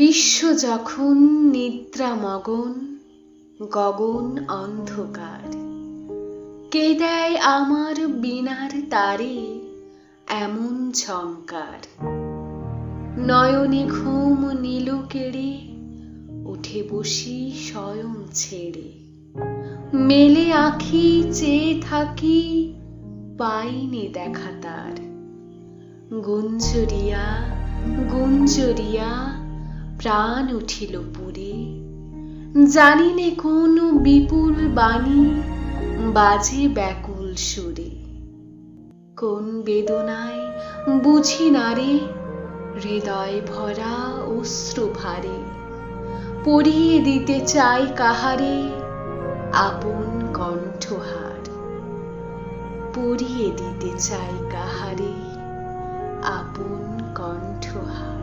বিশ্ব যখন নিদ্রা মগন, গগন অন্ধকার। কে দেয় আমার বিনার তারে এমন ঝঙ্কার নয়নে ঘুম নীল কেড়ে, উঠে বসি স্বয়ং ছেড়ে। মেলে আঁখি চেয়ে থাকি, পাইনি দেখা তার। গুঞ্জরিয়া গুঞ্জরিয়া প্রাণ উঠিল পুরে। জানিনে কোন বিপুল বাণী, বাজে ব্যাকুল সুরে। কোন বেদনায় বুঝি নারে হৃদয় ভরা অশ্রু ভারে। পড়িয়ে দিতে চাই কাহারে, আপন কণ্ঠহার। পড়িয়ে দিতে চাই কাহারে, আপন কণ্ঠহার।